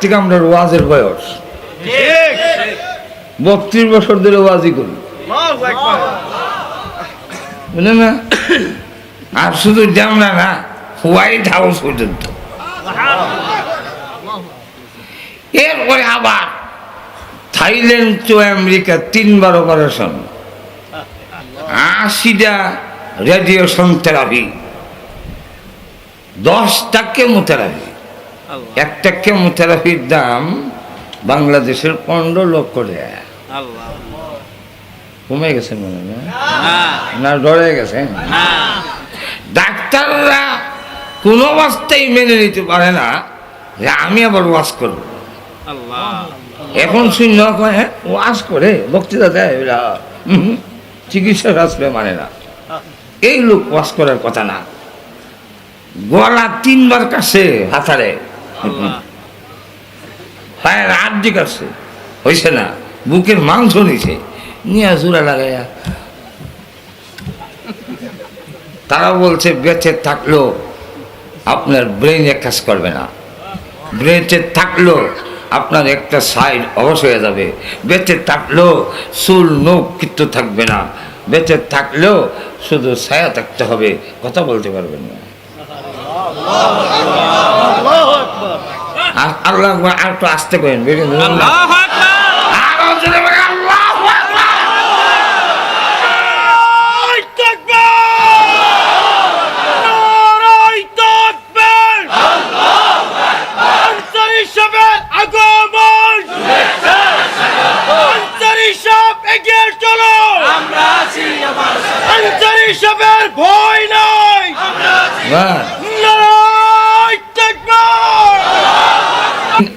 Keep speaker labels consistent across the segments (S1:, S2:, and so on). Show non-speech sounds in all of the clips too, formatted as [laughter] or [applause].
S1: থেকে আমরা ওয়াজের বয়স। বত্রিশ বছর ধরে ওয়াজই করি। বুঝলেন না? আর শুধু জামলা না হোয়াইট হাউস পর্যন্ত। এরপরে আবার থাইল্যান্ড টু আমেরিকা তিনবার অপারেশন আশিটা রেডিয়েশন থেরাপি দশটা কেমোথেরাপি একটা কেমোথেরাপির দাম বাংলাদেশের পনেরো লক্ষ টাকা। কমে গেছে মনে হয় না?
S2: হ্যাঁ।
S1: ডরে গেছে।
S2: হ্যাঁ।
S1: ডাক্তাররা কোনো অবস্থায় মেনে নিতে পারে না যে আমি আবার ওয়াশ করব। এখন শূন্য কয় হ্যাঁ ওয়াশ করে বক্তৃতা দেয় এরা, হুম, হুম, চিকিৎসা মানে না। এই লোক ওয়াশ করার কথা না। গলা তিনবার কাছে হাতারে। পায়ের হয়েছে না, বুকের মাংস নিছে। নিয়ে লাগাইয়া তারা বলছে, বেঁচে থাকলেও আপনার কাজ করবে না। ব্রেনে থাকলেও আপনার একটা সাইড অবশ হয়ে যাবে। বেঁচে থাকলেও চুল, নখ কিচ্ছু থাকবে না। বেঁচে থাকলেও শুধু ছায়া থাকতে হবে। কথা বলতে পারবেন না। আল্লাহ আর একটু আসতে করেন বুঝলেন?
S2: আল্লাহ আকবার
S1: আরও জোরে বলেন, আল্লাহু আকবার।
S2: ভয় নাই
S1: বাহ।
S2: নারায় তাকবীর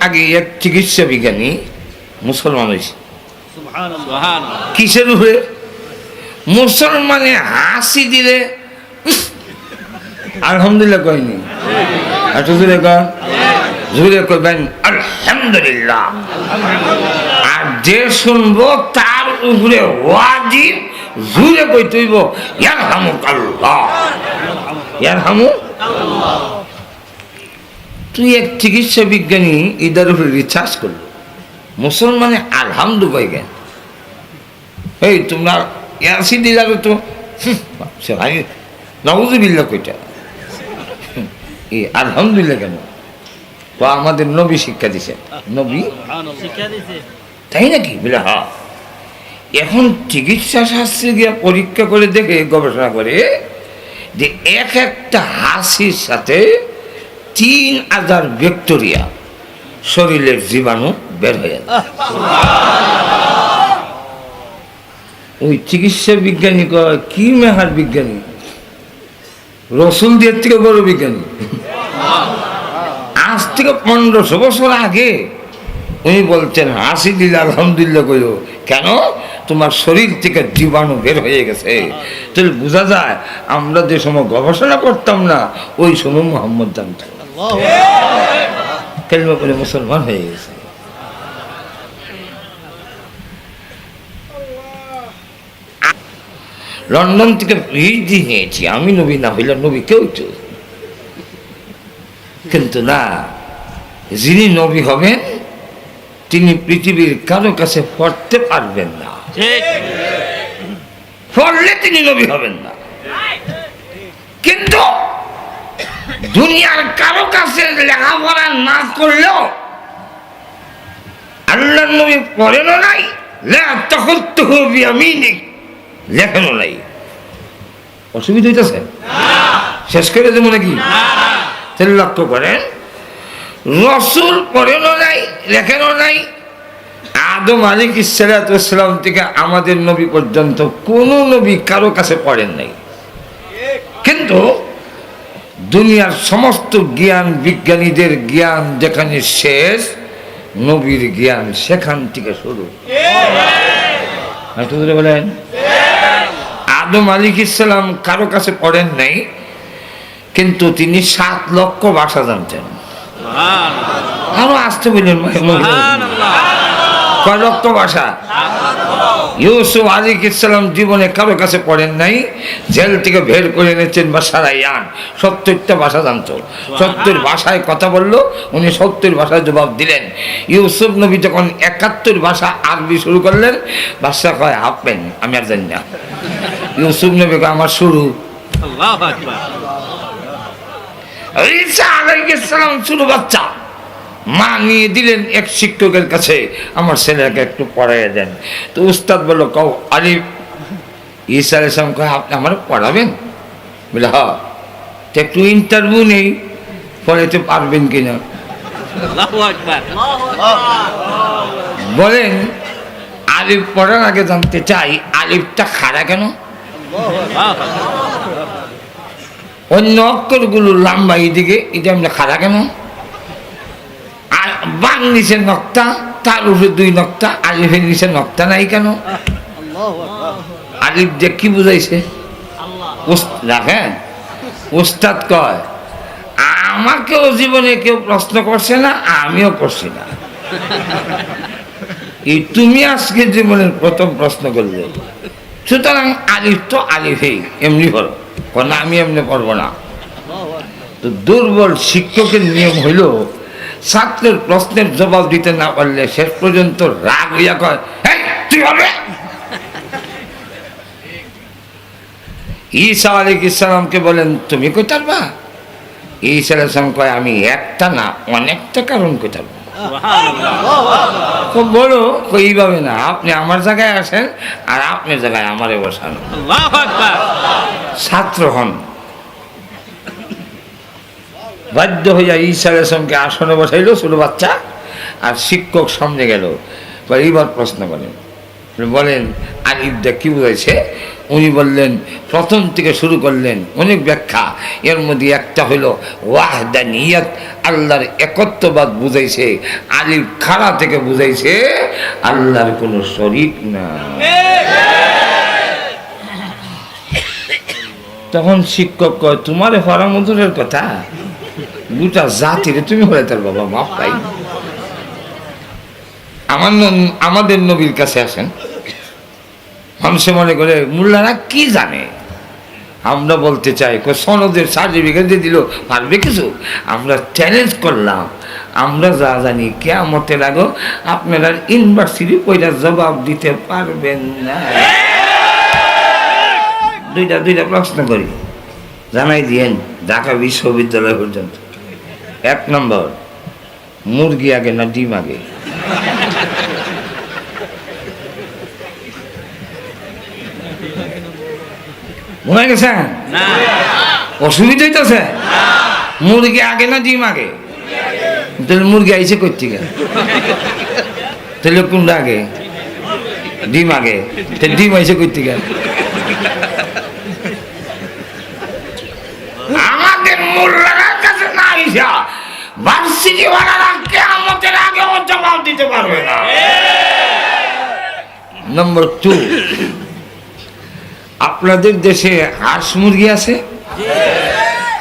S1: আগে এক চিকিৎসা বিজ্ঞানী মুসলমান হয়েছে। কিসের উপরে? মুসলমানে হাসি দিলে আলহামদুলিল্লাহ কয়নি। একটু জোরে কর জোরে করবেন আলহামদুলিল্লাহ। আর যে শুনব তার উপরে ওয়াজিব জোরে কই তুইব ইয়ার হামুক আল্লাহ ইয়ার হামু তুই এক চিকিৎসা বিজ্ঞানী ইদার উপরে রিসার্চ করল। মুসলমানে আলহামদু পাই গে এই তোমরা ইয়াসি দিলারে তো। ভাই নবজুবিল্লা কইটা। এই আলহামদুলিল্লাহ কেন? তো আমাদের নবী শিক্ষা দিছে। নবী? তাই নাকি? বলে হা। এখন চিকিৎসা শাস্ত্রে গিয়ে পরীক্ষা করে দেখে গবেষণা করে যে এক একটা হাসির সাথে তিন হাজার ব্যাকটেরিয়া শরীরের জীবাণু বের হয়ে ওই চিকিৎসা বিজ্ঞানী কয়, কি মেহার বিজ্ঞানী? রসুল দিয়ে থেকে বড় বিজ্ঞানী। আজ থেকে পনেরোশো বছর আগে উনি বলছেন হাসি দিলে আলহামদুলিল্লাহ কইল কেন? তোমার শরীর থেকে জীবাণু বের হয়ে গেছে। তাহলে বোঝা যায়, আমরা যে সময় গবেষণা করতাম না, ওই সময় মোহাম্মদ জানত। কেলমা করে মুসলমান হয়ে গেছে। লন্ডন থেকে ভিড় নিয়েছি। আমি নবী না হইলে নবী কেউ তো। কিন্তু না যিনি নবী হবেন তিনি পৃথিবীর কারও কাছে পড়তে পারবেন না।
S2: ঠিক।
S1: পড়লে তিনি নবী হবেন না। কিন্তু দুনিয়ার কারও কাছে লেখাপড়া না করলেও আল্লাহ নবী পড়েনও নাই, লা তখন তো হবি আমি লেখেনও নাই। অসুবিধা হইতেছে? শেষ করে দেবো নাকি? তাহলে লক্ষ্য করেন। রসুল পড়েনও নাই, লেখেনও নাই। আদম আলিক ইসালাতাম থেকে আমাদের নবী পর্যন্ত কোনো নবী কারও কাছে পড়েন নাই। কিন্তু দুনিয়ার সমস্ত জ্ঞান বিজ্ঞানীদের জ্ঞান যেখানে শেষ নবীর জ্ঞান সেখান থেকে শুরু। বলেন। আদম আলিক ইসলাম কারও কাছে পড়েন নাই কিন্তু তিনি সাত লক্ষ ভাষা জানতেন। আরও আসতে বললেন কয় লক্ষ ভাষা? ইউসুফ আলী ইসলাম জীবনে কারও কাছে পড়েন নাই জেল থেকে বের করে এনেছেন বা সারাইয়ান সত্তরটা ভাষা জানতো। সত্তর ভাষায় কথা বলল উনি সত্তর ভাষায় জবাব দিলেন। ইউসুফ নবী যখন একাত্তর ভাষা আরবি শুরু করলেন ভাষা কয় হাফেন আমি আর জানি না। ইউসুফ নবীকে আমার শুরু। ঈসা ছোট বাচ্চা। মা নিয়ে দিলেন এক শিক্ষকের কাছে। আমার ছেলেকে একটু পড়াইয়া দেন। তো উস্তাদ বলল কও আলিফ আলাইসালাম কয় আপনি আমার পড়াবেন? বলে হ তো একটু ইন্টারভিউ নেই পড়াইতে পারবেন কিনা? বলেন আলিফ পড়ার আগে জানতে চাই আলিফটা খাড়া কেন? অন্য অক্ষরগুলো লম্বা এইদিকে এটা আমরা খাড়া কেন? বাং নিচে নক্তা, তার উপরে দুই নক্তা, আলিফের নিচে নক্তা নাই কেন? আলিফ যে কি বুঝাইছে? দেখেন উস্তাদ কয়, আমাকেও জীবনে কেউ প্রশ্ন করছে না, আমিও করছি না। এই তুমি আজকে জীবনের প্রথম প্রশ্ন করলে। সুতরাং আলিফ তো আলিফেই, এমনি হলো না, আমি এমনি করব না। তো দুর্বল শিক্ষকের নিয়ম হইল ছাত্রের প্রশ্নের জবাব দিতে না পারলে শেষ পর্যন্ত রাগ হইয়া কয় "হেই, তুই হবে? ঈসা আলী ইসলামকে বলেন তুমি কোথার বা ঈসা সালাম কয় আমি একটা না অনেকটা কারণ কোথার খুব বলো এইভাবে না আপনি আমার জায়গায় আসেন আর আপনার জায়গায় আমারে বসান। ছাত্র হন। বাধ্য হইয়া ঈশা আলাইসলামকে আসনে বসাইলো ছোট বাচ্চা আর শিক্ষক সামনে গেল। এবার এইবার প্রশ্ন করেন। বলেন আর আলিফদা কি বুঝাইছে? উনি বললেন প্রথম থেকে শুরু করলেন অনেক ব্যাখ্যা। এর মধ্যে একটা হলো ওয়াহদা নিয়ত আল্লাহর একত্ববাদ বুঝাইছে আলিফ খাড়া থেকে বুঝাইছে আল্লাহর কোনো শরিক না [laughs] তখন শিক্ষক কয় তোমার হরা মধুরের কথা? দুটা জাতির, তুমি হলে তার বাবা মাপ পাই আমার আমাদের নবীর কাছে আসেন। মানুষে মনে করে, মোল্লারা কি জানে? আমরা বলতে চাই সনদের সার্টিফিকেট দিয়ে দিল, পারবে কিছু? আমরা চ্যালেঞ্জ করলাম। আমরা যা জানি কেমতের আগো আপনারা ইউনিভার্সিটি পয়লা জবাব দিতে পারবেন না। দুইটা দুইটা প্রশ্ন করি। জানাই দিয়েন, ঢাকা বিশ্ববিদ্যালয় পর্যন্ত। এক নম্বর মুরগি আগে না ডিম আগে? মনে গেছেন
S2: না।
S1: অসুবিধা হইতেছে? মুরগি আগে না ডিম আগে? তাহলে মুরগি আইছে করতে তাহলে কোনটা আগে? ডিম আগে। তাহলে ডিম আইছে করতে আমাদের মোল্লার কাছে না আইসা। ভার্সিটি ওয়ালারা কেমতের আগে ও জবাব দিতে পারবে না। নম্বর টু আপনাদের দেশে হাঁস মুরগি আছে?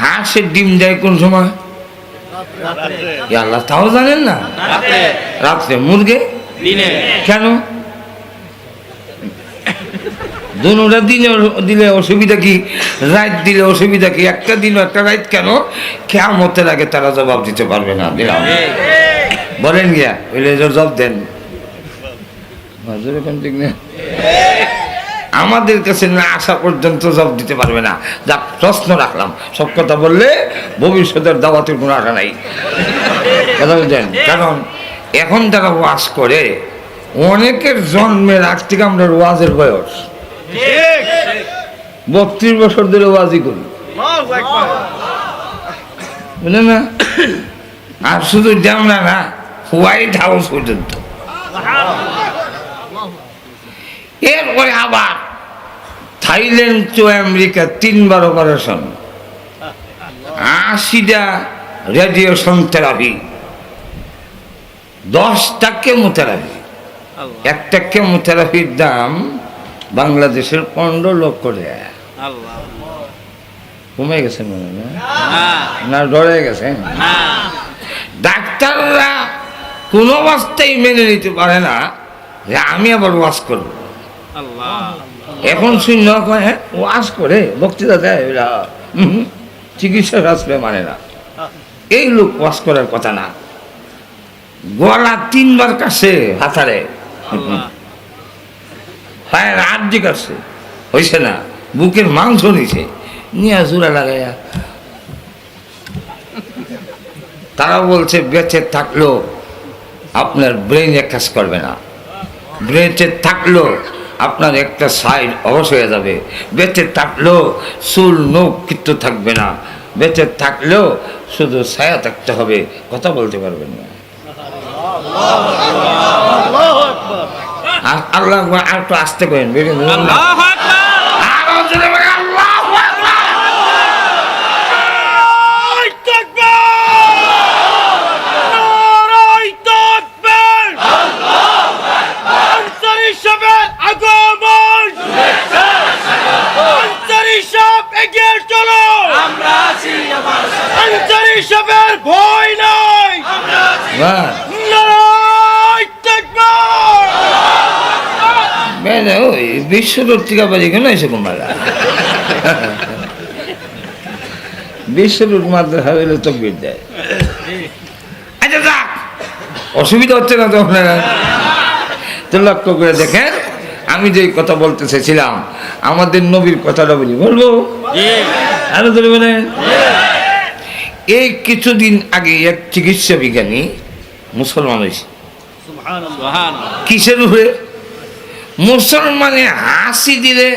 S1: হাঁসের ডিম দেয় কোন সময়? আল্লাহ তাও জানেন না?
S2: রাতে
S1: রাত্রে মুরগে? কেন? দুটা দিনে দিলে অসুবিধা কি? রাত দিলে অসুবিধা কি? একটা দিন একটা রাত কেন? কেমতের আগে তারা জবাব দিতে পারবে না দিলাম বলেন গিয়া ওইলে জবাব দেন। ঠিক না আমাদের কাছে না আসা পর্যন্ত জবাব দিতে পারবে না। যা, প্রশ্ন রাখলাম। সব কথা বললে ভবিষ্যতের দাওয়াতের কোনো আশা নাই। কথা বলছেন? কারণ এখন যারা ওয়াজ করে, অনেকের জন্মের আগ থেকে আমরা ওয়াজের বয়স। বত্রিশ বছর ধরে ওয়াজই করি। বুঝলেন না? আর শুধু জামনা না হোয়াইট হাউস পর্যন্ত। এরপরে আবার থাইল্যান্ড টু আমেরিকা তিনবার অপারেশন আশিটা রেডিয়েশন থেরাপি দশটা কেমোথেরাপি একটা কেমোথেরাপির দাম বাংলাদেশের পনেরো লক্ষ টাকা কমে গেছে মনে হয় না? ডরে গেছে? ডাক্তাররা কোনো অবস্থায় মেনে নিতে পারে না যে আমি আবার ওয়াশ করব। এখন শূন্য হ্যাঁ ওয়াজ করে বক্তৃতা দেয় এরা হুম, চিকিৎসা শাস্ত্রে মানে না। এই লোক ওয়াশ করার কথা না। গলা তিনবার কাছে হাতারে। পায়ের আর্ধেক আছে হয়েছে না, বুকের মাংস নিছে, নিয়ে জোড়া লাগাইয়া তারা বলছে, বেঁচে থাকলেও আপনার ব্রেনে কাজ করবে না। বেঁচে থাকলেও আপনার একটা সাইড অবশ হয়ে যাবে। বেঁচে থাকলেও চুল, নখ কিচ্ছু থাকবে না। বেঁচে থাকলেও শুধু ছায়া থাকতে হবে, কথা বলতে পারবেন না। আর আল্লাহ আকবার, আর একটু আসতে করেন বেরিয়ে নেবেন না।
S2: আল্লাহু আকবার
S1: আরও জোরে বলেন, আল্লাহু আকবার।
S2: নারাই তাকবীর নারাই তাকবীর আনসারি সাহেবের আগমন আনসারি সাহেব এগিয়ে চলো আমরা আছি আনসারি সাহেবের ভয় নাই
S1: বাহ,
S2: নারাই তাকবীর
S1: বেশ, ওই বিশ্বরূপ টিকা বাজি কেন এসে কুমারা বিশ্বরূপ মাত্র হাবেলে তকবির দেয় আচ্ছা অসুবিধা হচ্ছে না তো আপনারা? তো লক্ষ্য করে দেখেন আমি যে কথা বলতে চেয়েছিলাম আমাদের নবীর কথাটা বলি বলব?
S2: জি।
S1: আরও ধরে এই কিছুদিন আগে এক চিকিৎসা বিজ্ঞানী মুসলমান হয়েছে। কিসের উপরে? মুসলমানে হাসি দিলে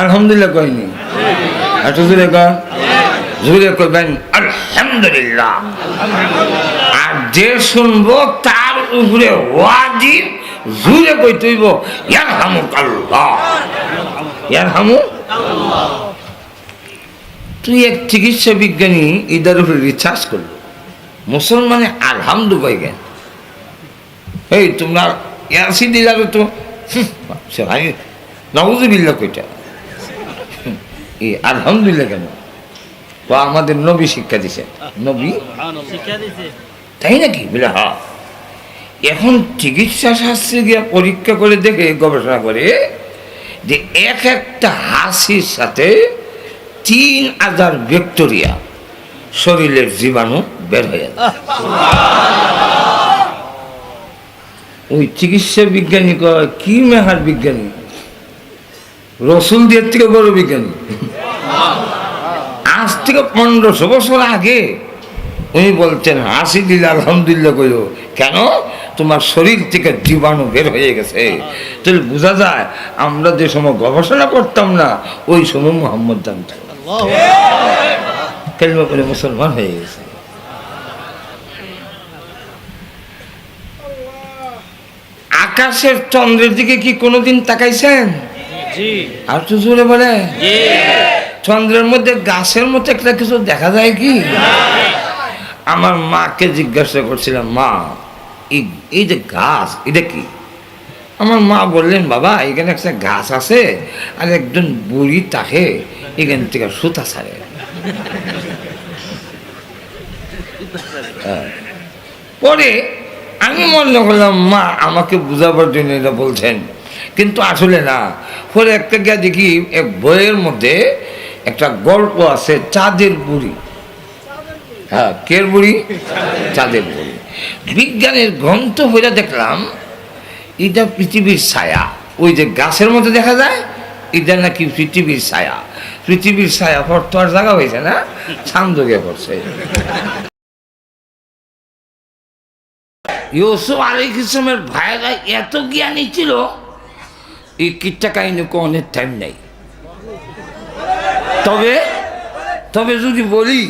S1: আলহামদুলিল্লাহ কয়নি একটু জুড়ে কন জুড়ে করবেন আলহামদুলিল্লাহ। আর যে শুনব তার উপরে ওয়াজিব জুড়ে কই তুইব ইয়ার হামু আল্লাহ ইয়ার হামু তুই এক চিকিৎসা বিজ্ঞানী, ইদার উপরে রিসার্চ করল। মুসলমানে আলহামদু কই গেন এই, তোমরা ইয়াসি দিলার তো। হুঁ, সে নবজুবিল্লা কইটা। হুঁ, এই আলহামদুলিল্লাহ কেন? তো আমাদের নবী শিক্ষা দিছে। নবী? তাই নাকি? বলে হ্যাঁ। এখন চিকিৎসা শাস্ত্রে গিয়ে পরীক্ষা করে দেখে গবেষণা করে যে এক একটা হাসির সাথে তিন হাজার ব্যাকটেরিয়া শরীরের জীবাণু বের হয়ে যায়। ওই চিকিৎসা বিজ্ঞানী কয় কি মেহার বিজ্ঞানী? রসুল দিয়ে থেকে বড় বিজ্ঞানী? আজ থেকে পনেরোশো বছর আগে উনি বলছেন হাসি দিল আলহামদুলিল্লাহ কইল কেন? তোমার শরীর থেকে জীবাণু বের হয়ে গেছে। তাহলে বোঝা যায় আমরা যে সময় গবেষণা করতাম না ওই সময় মোহাম্মদ জানত মুসলমান হয়ে গেছে? আকাশের চন্দ্রের দিকে কি কোনোদিন তাকাইছেন? আর তো জোরে বলে চন্দ্রের মধ্যে গাছের মতো একটা কিছু দেখা যায় কি? আমার মাকে জিজ্ঞাসা করছিলাম মা এই যে গাছ এটা কি? আমার মা বললেন বাবা এখানে একটা গাছ আছে আর একজন বুড়ি তাকে এখান থেকে সুতা ছাড়ে। হ্যাঁ। পরে আমি মনে করলাম, মা, আমাকে বুঝাবার জন্য এটা বলছেন। কিন্তু আসলে না। পরে একটা গিয়া দেখি এক বইয়ের মধ্যে একটা গল্প আছে, চাঁদের বুড়ি। হ্যাঁ কের বুড়ি? চাঁদের বুড়ি। বিজ্ঞানের গ্রন্থ হইয়া দেখলাম, এটা পৃথিবীর ছায়া। ওই যে গাছের মধ্যে দেখা যায়, এটা নাকি পৃথিবীর ছায়া। পৃথিবীর ছায়া পর তো আর জায়গা হয়েছে না ছান্দ গিয়ে পড়ছে। ইউসুফ আলী ইসলামের ভাইরা এত জ্ঞানী ছিল, এই কিচ্ছা কাহিনী অনেক টাইম নেই। তবে তবে যদি বলি,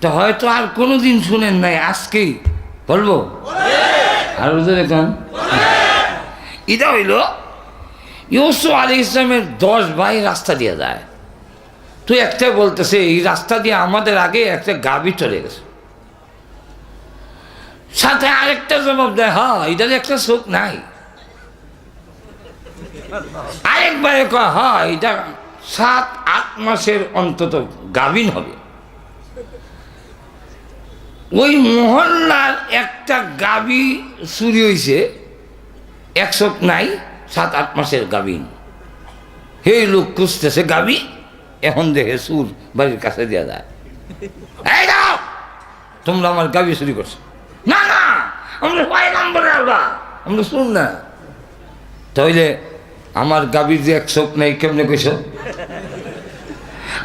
S1: তো হয়তো আর কোনো দিন শুনেন নাই আজকেই বলব। আর দেখুন এটা হইল, ইউসুফ আলী ইসলামের দশ ভাই রাস্তা দিয়ে যায়। তুই একটা বলতেছে, এই রাস্তা দিয়ে আমাদের আগে একটা গাবি চলে গেছে। সাথে আরেকটা জবাব দেয় হ্যাঁ এটার একটা চোখ নাই। আরেকবারে কয় হ্যাঁ এটা সাত, আট মাসের অন্তত গাভিন হবে। ওই মহল্লার একটা গাবি চুরি হয়েছে একশো নাই, সাত, আট মাসের গাভিন। হে লোক খুঁজতেছে গাবি এখন দেখে সুর বাড়ির কাছে দেওয়া যায়। তোমরা আমার গাবি চুরি করছ। না না, আমরা কয় নম্বরে আলবা আমরা শুন না। তাইলে আমার গাবির যে এক চোখ নেই, কেমনে কইস?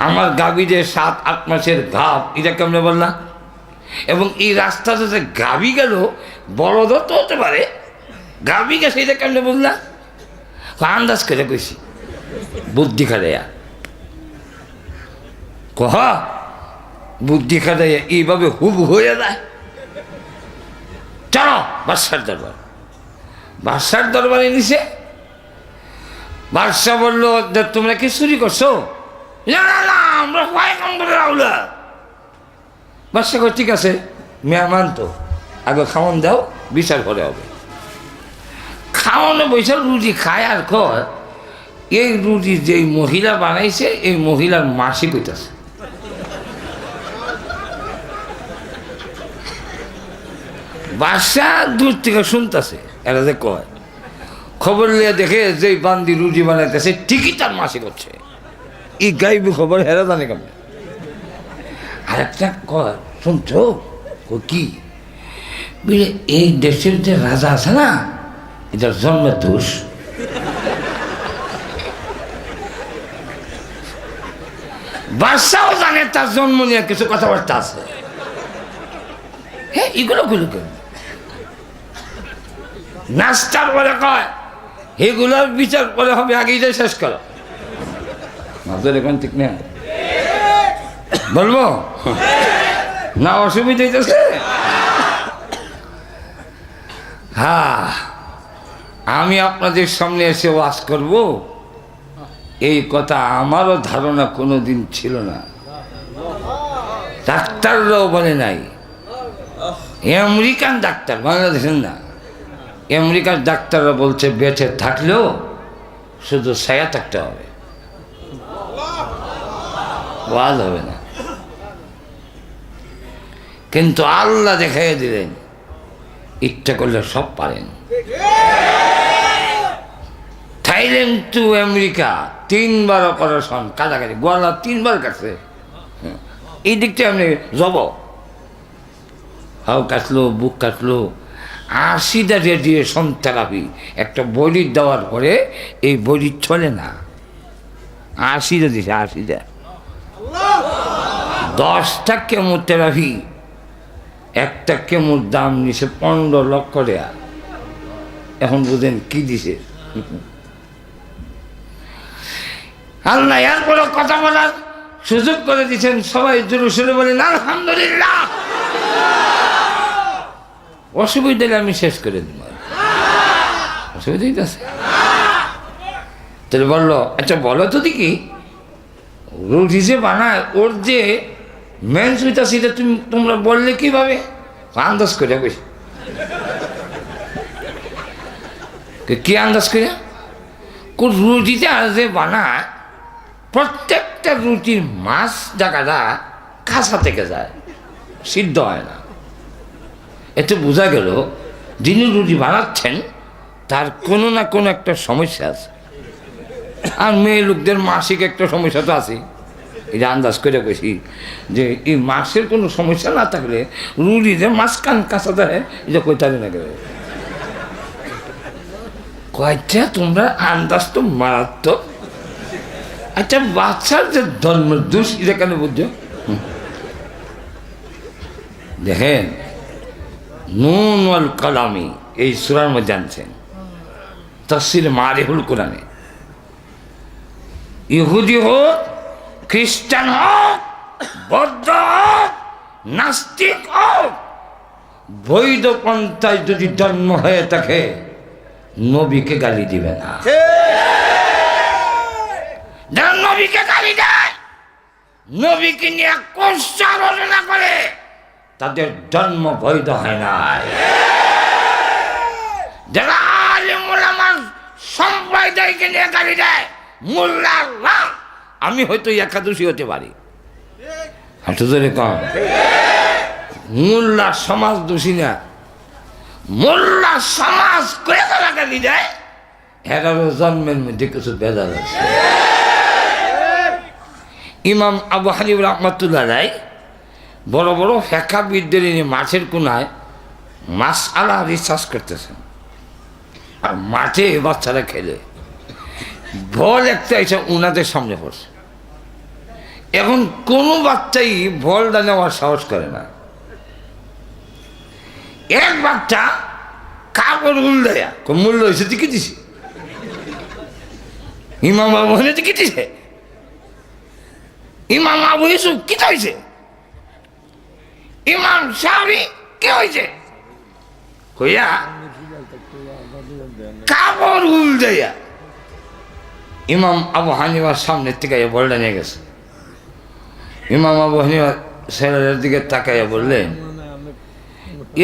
S1: আমার গাবি যে সাত, আট মাসের ঘাপ, এটা কেমনে বললা এবং এই রাস্তাতে যে গাবি গেল বড়দ তো হতে পারে। গাবি গেছে, এটা কেমনে বললা আন্দাজ করে কইছি। বুদ্ধি খাটাইয়া। কহ, বুদ্ধি খাটাইয়া এইভাবে হুব হয়ে যায়। চলো, বাদশার দরবার। বাদশার দরবারে নিছে। বাদশাহ বলল তোমরা কি চুরি করছ? না আমরা করে রাউলা বাদশাহ ঠিক আছে, মেহমান তো, আগে খাওয়ান দাও, বিচার করে হবে। খাওয়ানো বৈশাল রুটি খায় আর কয়, এই রুটি যেই মহিলা বানাইছে, এই মহিলার মাসি কইতাছে বাসা দূর থেকে শুনতেছে, এরা যে কয়। খবর লিয়ে দেখে যে বান্দি রুটি বানাইতেছে, ঠিকই তার মাসি করছে এই গাইবি খবর, হেরা জানে কেমন? আর একটা কয়, শুনছো? কি? এই দেশের যে রাজা আছে না, এটার জন্মের দোষ। বাদশাও জানে, তার জন্ম নিয়ে কিছু কথাবার্তা আছে। হ্যাঁ এগুলো গুলো কেন নাস্তার পরে কয় এগুলোর বিচার করে হবে আগেই শেষ করো। মাদের এখন ঠিক না বলব? না অসুবিধা হইতেছে? হ্যাঁ আমি আপনাদের সামনে এসে ওয়াজ করব। এই কথা আমারও ধারণা কোনো দিন ছিল না। ডাক্তাররাও বলে নাই। আমেরিকান ডাক্তার বাংলাদেশের না। আমেরিকার ডাক্তাররা বলছে, বেঁচে থাকলেও শুধু ছায়া থাকতে হবে। ওয়াজ হবে না। কিন্তু আল্লাহ দেখাই দিলেন, ইচ্ছা করলে সব পারেন। থাইল্যান্ড টু আমেরিকা, তিনবার অপারেশন কাছাকাছি গোয়ালা তিনবার কাটছে হ্যাঁ। এই দিকটা আপনি যাব। হাও কাটলো বুক কাটলো আশিটা রেডিয়েশন থেরাপি একটা বডি দেওয়ার পরে এই বডি চলে না। আশিটা দিছে, আশিটা। দশটা কেমোথেরাপি একটা কেমোর দাম নিছে পনেরো লক্ষ টাকা এখন বুঝেন কি দিছে? আল্লাহ এরপরে কথা বলার সুযোগ করে দিচ্ছেন সবাই জোরে সুরে বলেন আলহামদুলিল্লাহ। অসুবিধা হলে আমি শেষ করে দিব। অসুবিধা হইতেছে তাহলে বলল আচ্ছা বলো তো দেখি। রুটি যে বানায়, ওর যে মেন সুইটা সেটা তুমি, তোমরা বললে কীভাবে? আন্দাজ করে বেশি কি আন্দাজ করে কোন রুটিটা যে বানায়, প্রত্যেকটা রুটির মাছ জায়গাটা কাঁচা থেকে যায়, সিদ্ধ হয় না। এতে বোঝা গেল, যিনি রুটি বানাচ্ছেন, তার কোনো না কোনো একটা সমস্যা আছে। আর মেয়ে লোকদের মাসিক একটা সমস্যা তো আছে। এটা আন্দাজ করে গেছি যে এই মাসের কোনো সমস্যা না থাকলে রুটি যে মাছ কান কাঁচা দেয় এটা কইতারি না গেলে কয়টা তোমরা আন্দাজ তো মারাত্মক। আচ্ছা বাচ্চার যে ধর্ম দোষ, এটা কেন বুঝছ। দেখেন নুন ওয়াল কালামি, এই সুরার মধ্যে জানছেন তসির মারিহুল কোরআনে। ইহুদি হোক, খ্রিস্টান হোক, বৌদ্ধ হোক, নাস্তিক হোক, বৈধ পন্থায় যদি জন্ম হয়ে থাকে, নবীকে গালি দিবে না। নবীকে গালি দেয়, নবীকে নিয়ে কষ্ট আলোচনা করে? তাদের জন্ম বৈধ হয় না যারা আলিমুল আমার সম্প্রদায়কে নিয়ে গালি দেয়, মোল্লা আল্লাহ আমি হয়তো একাদশী হতে পারি। মোল্লা সমাজ দোষী না। মোল্লা সমাজ করে গালি দেয়। জন্মের মধ্যে কিছু বেজাল আছে। ইমাম আবু হানিব রহমতুল্লাহ রায় বড় বড় ফেঁকাবিদদের নিয়ে মাছের কোনায় মাছ আলা রিসার্চ করতেছেন। আর মাঠে বাচ্চারা খেলে। বল একটা এসে উনাদের সামনে পড়ছে। এখন কোনো বাচ্চাই বলটা নেওয়ার সাহস করে না। এক বাচ্চা কাপড় উল দেয়া। মূল্য হয়েছে দিকে দিছে ইমাম বাবু হলে দিকে দিছে ইমাম আবু ইউসুফ কি হয়েছে ইমাম সাহাবি, কি হয়েছে কইয়া, কাপড় উল দেয়া। ইমাম আবু হানিফার সামনের থেকে বলটা নিয়ে গেছে। ইমাম আবু হানিফা ছেলেটার দিকে তাকাইয়া বললেন,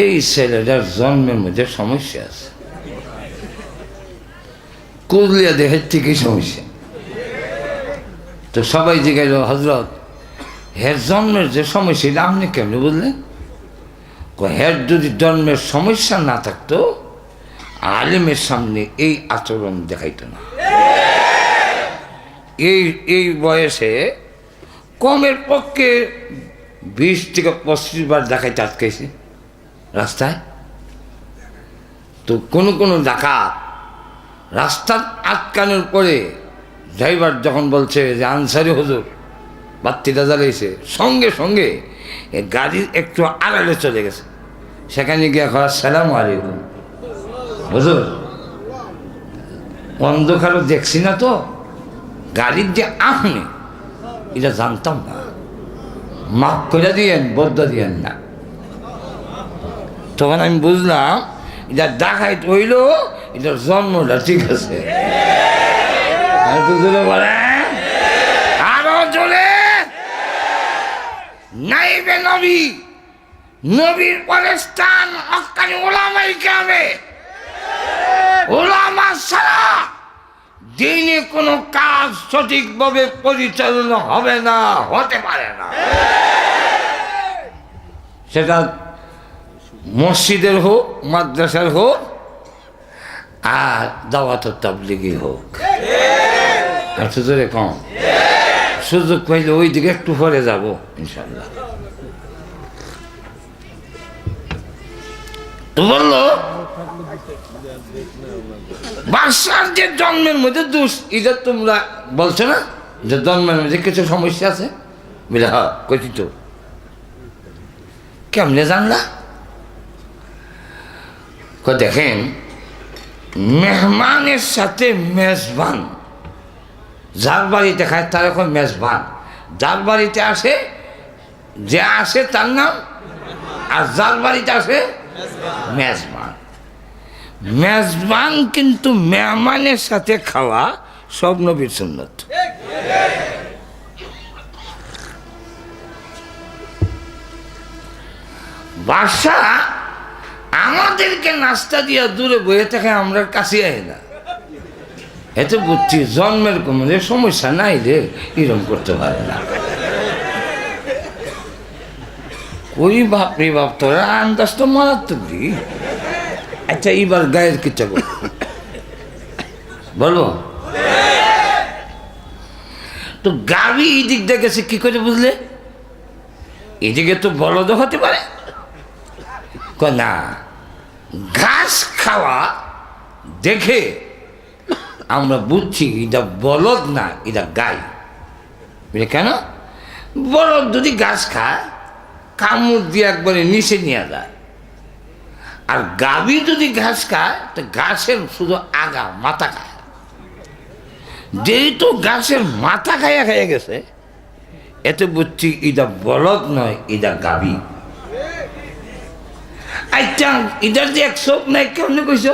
S1: এই ছেলেটার জন্মের মধ্যে সমস্যা আছে। কুদলিয়া দেহের থেকেই সমস্যা। তো সবাই জিজ্ঞাসা হজরত হের জন্মের যে সমস্যা, এটা আপনি কেমনি বললেন হের যদি জন্মের সমস্যা না থাকতো, আলেমের সামনে এই আচরণ দেখাইতো না। এই এই বয়সে কমের পক্ষে বিশ থেকে পঁচিশ বার দেখাইতে আটকাইছে রাস্তায়। তো কোনো কোনো ডাকাত রাস্তার আটকানোর পরে ড্রাইভার যখন বলছে যে, আনসারি হুজুর বাত্তিটা জ্বালিয়েছে সঙ্গে সঙ্গে এ গাড়ির একটু আড়ালে চলে গেছে। সেখানে গিয়ে খা সালাম আলাইকুম। হুজুর, অন্ধকারও দেখছি না তো। গাড়ির যে আহনে এটা জানতাম না। মাফ করে দিয়েন, বদ্ধ দিয়েন না। তখন আমি বুঝলাম, এটা দেখাই হইল, এটার জন্মটা ঠিক আছে। আর একটু জোরে বলেন আরও জোরে নাইবে নবী। নবীর পরে স্থান হকানি ওলামাই কামে ওলামা ছাড়া দিনে কোনো কাজ সঠিকভাবে পরিচালনা হবে না, হতে পারে না। সেটা মসজিদের হোক, মাদ্রাসার হোক, আর দাওয়াত তাবলিগি হোক। আর সুযোগে কম। সুযোগ পাইলে ওই দিকে একটু পরে যাব ইনশাল্লাহ তো বলল বাসার যে জন্মের মধ্যে দোষ, এটা তোমরা বলছো না? যে জন্মের মধ্যে কিছু সমস্যা আছে? বলে হ্যাঁ কইছি তো কেমনে জানলা? দেখেন, মেহমানের সাথে মেজবান যার বাড়িতে খায়, তার এখন মেজবান। যার বাড়িতে আসে, যে আসে তার নাম, আর যার বাড়িতে আসে মেজবান। মেজবান কিন্তু মেহমানের সাথে খাওয়া সব নবীর সুন্নত। বাসা আমাদেরকে নাস্তা দিয়া দূরে বয়ে থাকে, আমরা কাছে আই না। এতে বুঝছি জন্মের কোনো সমস্যা নাই রে, এরম করতে পারে না। ওই বাপ রে বাপ, তোরা আন্দাজ তো মারাত্মক দি আচ্ছা এইবার গায়ের কিচ্ছা বল বলো। তো গাবি এই দিক দিয়ে গেছে, কি করে বুঝলে? এদিকে তো বলদ হতে পারে। না, ঘাস খাওয়া দেখে আমরা বুঝছি এটা বলদ না, এটা গাই। বুঝলে কেন? বলদ যদি গাছ খায়, কামড় দিয়ে একবারে নিচে নিয়ে যায়। আর গাভী যদি ঘাস খায়, তো গাছের শুধু আগা, মাথা খায়। যেহেতু গাছের মাথা খাইয়া খাইয়া গেছে, এতে বুঝছি এটা বলদ নয়, এটা গাভী। আচ্ছা ইধার যে এক চোখ নাই, কেমনে কইস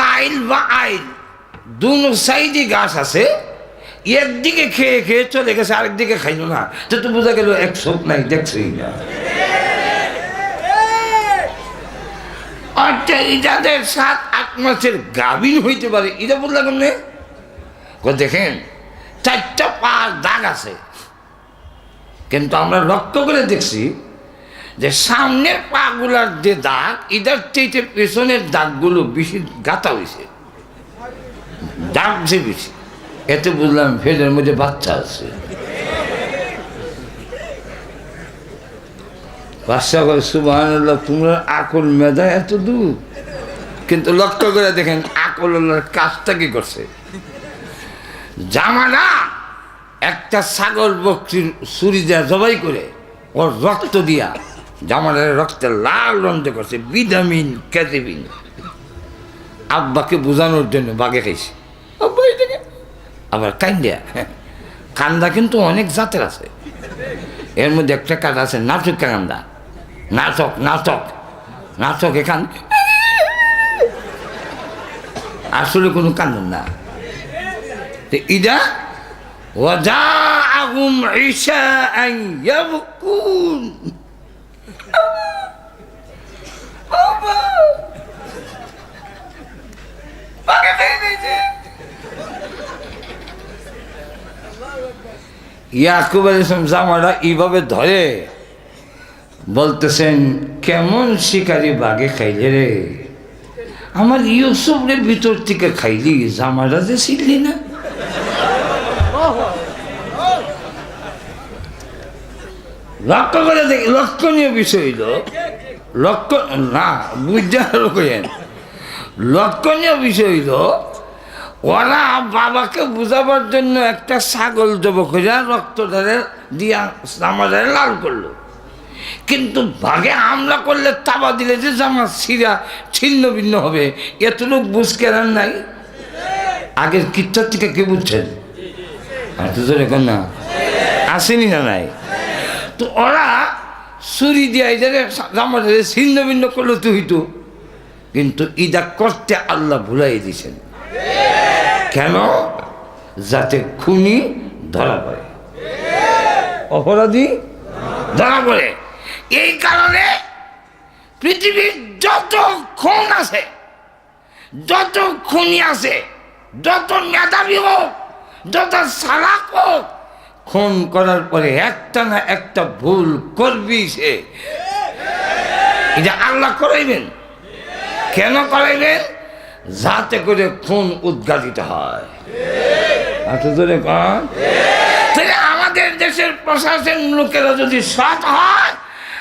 S1: লাইল বা আইল, দুনো সাইডে গাছ আছে একদিকে খেয়ে খেয়ে চলে গেছে আরেকদিকে খাইল না। তো তো বোঝা গেল এক চোখ নাই দেখছি না। আচ্ছা ইটাদের সাত, আট মাসের গাভীন হইতে পারে এটা বললাম কেমনে? দেখেন, চারটা পাঁচ দাগ আছে। কিন্তু আমরা লক্ষ্য করে দেখছি যে সামনের পাগুলার যে দাগ, এটার চেয়ে পেছনের দাগগুলো বেশি গাতা হয়েছে দাগ যে বেশি। এতে বুঝলাম ফেলের মধ্যে বাচ্চা আছে। বাচ্চা করে সুবাহ তোমরা আকল মেধা এত দূর। কিন্তু লক্ষ্য করে দেখেন, আকল কাজটা কি করছে? জামানা একটা ছাগল বকরির ছুরি দেওয়া জবাই করে, ওর রক্ত দিয়া জামানের রক্তে লাল রন্ধ করছে ভিটামিন ক্যাটেবিন আব্বাকে বোঝানোর জন্য বাগে খাইছে আব্বা এই দেখে। আবার কান্দা কান্দা কিন্তু অনেক জাতের আছে এর মধ্যে একটা কাজ আছে নাটক কান্দা নাটক নাটক নাটক এখান আসলে কোনো কান্দন না তো ইদা وجاءهم عشاء يبكون ইয়াকুব আল ইসলাম জামাটা এইভাবে ধরে, বলতেছেন, কেমন শিকারি বাঘে খাইলে রে? আমার ইউসুফের ভিতর থেকে খাইলি, জামাটা যে ছিললি না। লক্ষ্য করে দেখি, লক্ষণীয় বিষয় হইল, লক্ষ্য, না বুঝতে কেন লক্ষণীয় বিষয় হইল, ওরা বাবাকে বুঝাবার জন্য একটা ছাগল জব করে রক্তধারে দিয়া জামাদারে লাল করল। কিন্তু ভাগে হামলা করলে তাবা দিলে যে জামা ছিঁড়া, ছিন্ন ভিন্ন হবে, এতটুক বুঝ কেনার নাই। আগের কিচ্ছার থেকে কে বুঝছেন? না? আসেনি না নাই? তো ওরা ছুরি দিয়ে এদের জামাটা ছিন্ন ভিন্ন করল তো হইতো। কিন্তু ইদা করতে আল্লাহ ভুলাই দিছেন। কেন? যাতে খুনি ধরা পড়ে। অপরাধী ধরা পড়ে। এই কারণে পৃথিবীর যত খুন আছে, যত খুনি আছে, যত মেধাবী হোক, যত সালাক হোক খুন করার পরে একটা না একটা ভুল করবি সে। এটা আল্লাহ করাইবেন। কেন করাইবেন? যাতে করে খুন উদ্ঘাটিত হয়। আমাদের দেশের প্রশাসন লোকেরা যদি সৎ হয়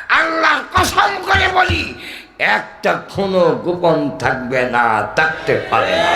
S1: আল্লাহ কসম করে বলি, একটা খুনও গোপন থাকবে না, থাকতে পারে না।